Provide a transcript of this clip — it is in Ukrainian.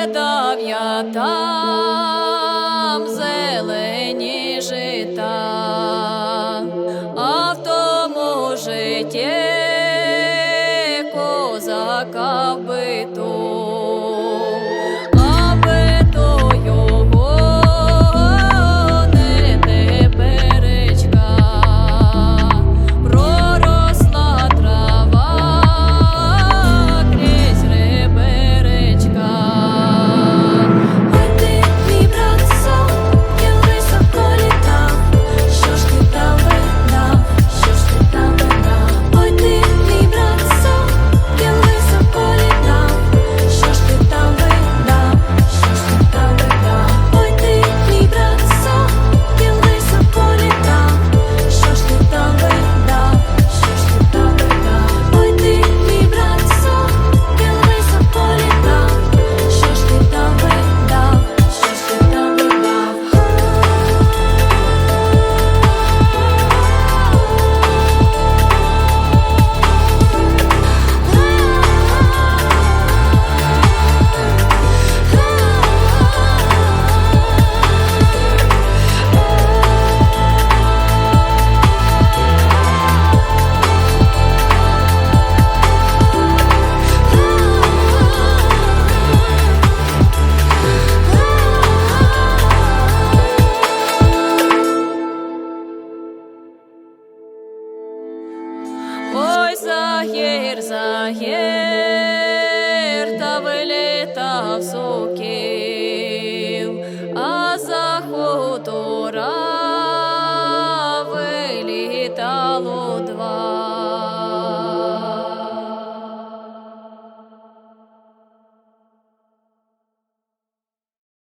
видав я там зелені жита, а в тому житті козака би. загір, загір, та вилітав суки.